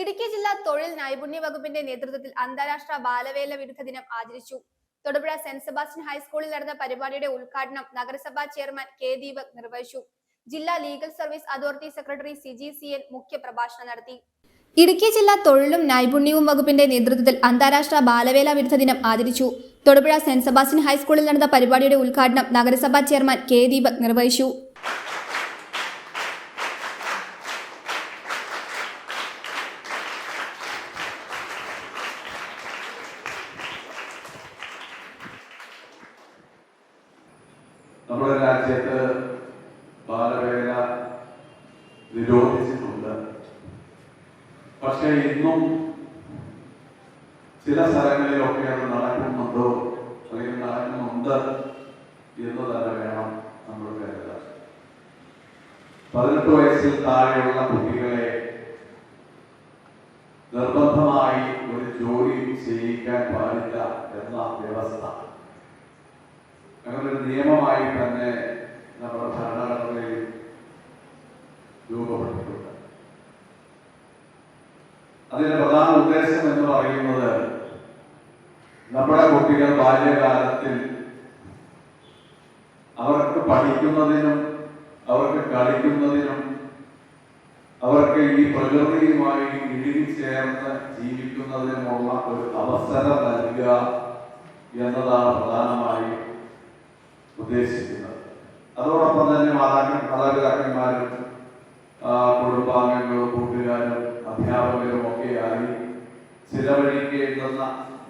ഇടുക്കി ജില്ലാ തൊഴിൽ നൈപുണ്യ വകുപ്പിന്റെ നേതൃത്വത്തിൽ അന്താരാഷ്ട്ര ബാലവേല വിരുദ്ധ ദിനം ആചരിച്ചു. തൊടുപുഴ സെന്റ് സെബാസ്റ്റ്യൻ ഹൈസ്കൂളിൽ നടന്ന പരിപാടിയുടെ ഉദ്ഘാടനം നഗരസഭാ ചെയർമാൻ കെ ദീപക് നിർവഹിച്ചു. ജില്ലാ legal service authority secretary Siji C N മുഖ്യ പ്രഭാഷണം നടത്തി. ഇടുക്കി ജില്ലാ തൊഴിലും നൈപുണ്യവും വകുപ്പിന്റെ നേതൃത്വത്തിൽ അന്താരാഷ്ട്ര ബാലവേല വിരുദ്ധ ദിനം ആചരിച്ചു. തൊടുപുഴ സെന്റ് സെബാസ്റ്റ്യൻ ഹൈസ്കൂളിൽ നടന്ന പരിപാടിയുടെ ഉദ്ഘാടനം നഗരസഭാ ചെയർമാൻ കെ ദീപക് നിർവഹിച്ചു. നമ്മുടെ രാജ്യത്ത് ബാലവേല നിരോധിച്ചിട്ടുണ്ട്. പക്ഷെ ഇന്നും ചില സ്ഥലങ്ങളിലൊക്കെ അത് നടക്കുന്നുണ്ടോ? അല്ലെങ്കിൽ നടക്കുന്നുണ്ട് എന്ന് തന്നെ വേണം നമ്മൾ കരുതാൻ പതിനെട്ട് വയസ്സിൽ താഴെയുള്ള കുട്ടികളെ നിർബന്ധമായി ഒരു ജോലി ചെയ്യിക്കാൻ പാടില്ല എന്ന വ്യവസ്ഥ. അങ്ങനെ ഒരു നിയമമായി തന്നെ നമ്മുടെ ഭരണഘടനയിൽ രൂപപ്പെട്ടിട്ടുണ്ട് അതിന്റെ പ്രധാന ഉദ്ദേശം എന്ന് പറയുന്നത് നമ്മുടെ കുട്ടികൾ ബാല്യകാലത്തിൽ അവർക്ക് പഠിക്കുന്നതിനും അവർക്ക് കളിക്കുന്നതിനും അവർക്ക് ഈ പ്രകൃതിയുമായി ഇഴുകിച്ചേർന്ന് ജീവിക്കുന്നതിനുമുള്ള ഒരു അവസരം നൽകുക എന്നതാണ് പ്രധാനമായും ഉദ്ദേശിക്കുന്നത്. അതോടൊപ്പം തന്നെ മാതാക്കൾ മാതാപിതാക്കന്മാരും കുടുംബാംഗങ്ങളും കൂട്ടുകാരും അധ്യാപകരും ഒക്കെയായി ചിലവഴിക്കേണ്ടുന്ന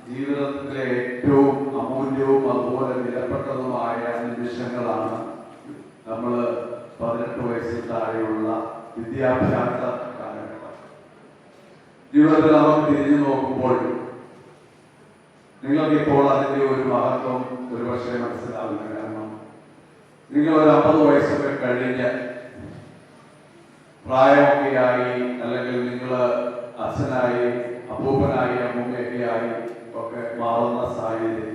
ജീവിതത്തിലെ ഏറ്റവും അമൂല്യവും അതുപോലെ വിലപ്പെട്ടതുമായ നിമിഷങ്ങളാണ് നമ്മൾ പതിനെട്ട് വയസ്സിൽ താഴെയുള്ള വിദ്യാഭ്യാസ കാലഘട്ടം. ജീവിതത്തിൽ അവർ തിരിഞ്ഞു നോക്കുമ്പോൾ നിങ്ങൾക്കിപ്പോൾ അതിന്റെ ഒരു മഹത്വം ഒരുപക്ഷെ മനസ്സിലാവില്ല കാരണം നിങ്ങൾ ഒരു അമ്പത് വയസ്സൊക്കെ കഴിഞ്ഞ് പ്രായമൊക്കെയായി അല്ലെങ്കിൽ നിങ്ങൾ അച്ഛനായി അപ്പൂപ്പനായി അമ്മൂമ്മയൊക്കെയായി ഒക്കെ മാറുന്ന സാഹചര്യത്തിൽ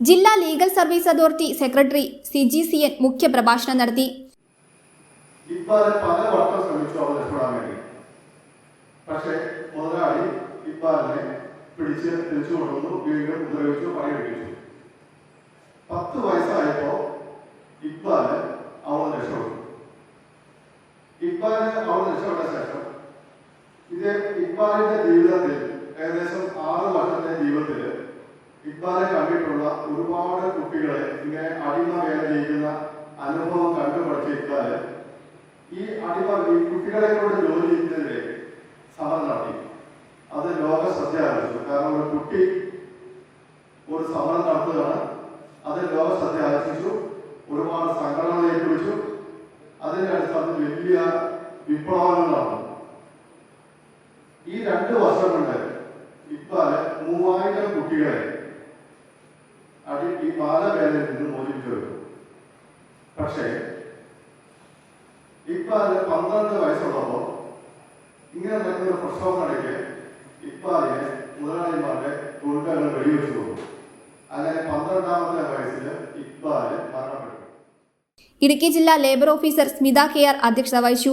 ജില്ലാ legal service authority secretary Siji C N മുഖ്യ പ്രഭാഷണം നടത്തി ഇപ്പാൽ പല വട്ടം ശ്രമിച്ചു അവർ രക്ഷപ്പെടാൻ വേണ്ടി. പക്ഷേ മുതലാളി ഇപ്പാലിനെ പിടിച്ച് തിരിച്ചു കൊണ്ടുവന്നു വീണ്ടും ഉപദ്രവിച്ചു പണിയെടുപ്പിച്ചു പത്ത് വയസ്സായപ്പോ ഇക്ബാൽ അവൾ രക്ഷപ്പെട്ടു ഇപ്പാൽ അവൾ രക്ഷപ്പെട്ട ശേഷം ഇത് ഇപ്പാലിന്റെ ജീവിതത്തിൽ ഏകദേശം ആറ് വർഷത്തെ ജീവിതത്തിൽ ഇപ്പാലെ കണ്ടിട്ടുള്ള ഒരുപാട് കുട്ടികളെ ഇങ്ങനെ അടിമ വേല ചെയ്യുന്ന അനുഭവം കണ്ടുപഠിച്ച ഇപ്പാൽ ഈ അടിമ ഈ കുട്ടികളെ കൊണ്ട് ജോലി ചെയ്യുന്നതിനെ സമരം നടത്തി അത് ലോക ശ്രദ്ധ ആരംഭിച്ചു കാരണം ഒരു കുട്ടി ഒരു സമരം നടത്തുകയാണ് അത് ലോക ശ്രദ്ധ ആകർഷിച്ചു ഒരുപാട് സംഘടനകളെ വിളിച്ചു അതിന്റെ അടിസ്ഥാനത്തിൽ വലിയ വിപ്ലവങ്ങൾ നടന്നു ഈ രണ്ട് വർഷം കൊണ്ട് ഇപ്പാൽ മൂവായിരം കുട്ടികളെ അടി ഈ ബാലവേലയിൽ നിന്ന് മോചിപ്പിച്ചു പക്ഷേ ഇപ്പാൽ പന്ത്രണ്ട് വയസ്സുള്ളപ്പോൾ ഇങ്ങനെ നടക്കുന്ന പ്രക്ഷോഭങ്ങളിലേക്ക് ഇപ്പാലിനെ മുതലാളിമാരുടെ തൊഴിലാളികൾ വെടിവെച്ചു പോകും അങ്ങനെ പന്ത്രണ്ടാമത്തെ വയസ്സിൽ ഇപ്പാൽ മരണപ്പെട്ടു. ഇടുക്കി ജില്ലാ labour officer Smitha K R അധ്യക്ഷത വഹിച്ചു.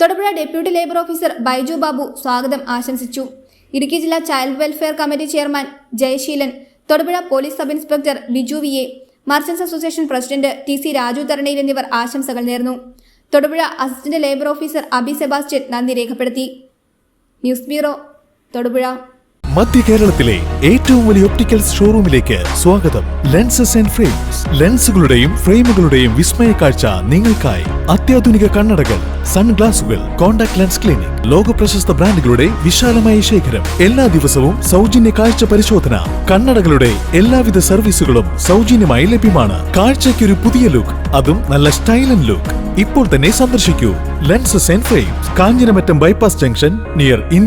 Thodupuzha deputy labour officer Baiju Babu സ്വാഗതം ആശംസിച്ചു. ഇടുക്കി ജില്ലാ child welfare committee chairman Jayaseelan Thodupuzha police sub inspector Biju V A merchants association president T C Raju Tharanayil എന്നിവർ ആശംസകൾ നേർന്നു. Thodupuzha assistant labour officer Abi Sebastian നന്ദി രേഖപ്പെടുത്തി. News bureau Thodupuzha. മധ്യ കേരളത്തിലെ ഏറ്റവും വലിയ ഒപ്റ്റിക്കൽസ് ഷോറൂമിലേക്ക് സ്വാഗതം. ലെൻസസ് ആൻഡ് ഫ്രെയിംസ് ലെൻസുകളുടെയും ഫ്രെയിമുകളുടെയും വിസ്മയ കാഴ്ച നിങ്ങൾക്കായി അത്യാധുനിക കണ്ണടകൾ സൺഗ്ലാസുകൾ കോൺടാക്ട് ലെൻസ് ക്ലിനിക് ലോക പ്രശസ്ത ബ്രാൻഡുകളുടെ വിശാലമായ ശേഖരം. എല്ലാ ദിവസവും സൗജന്യ കാഴ്ച പരിശോധന കണ്ണടകളുടെ എല്ലാവിധ സർവീസുകളും സൗജന്യമായി ലഭ്യമാണ്. കാഴ്ചയ്ക്കൊരു പുതിയ ലുക്ക് അതും നല്ല സ്റ്റൈലൻ ലുക്ക് ഇപ്പോൾ തന്നെ സന്ദർശിക്കൂ. Lenses and frames Kanjiramattam bypass junction near India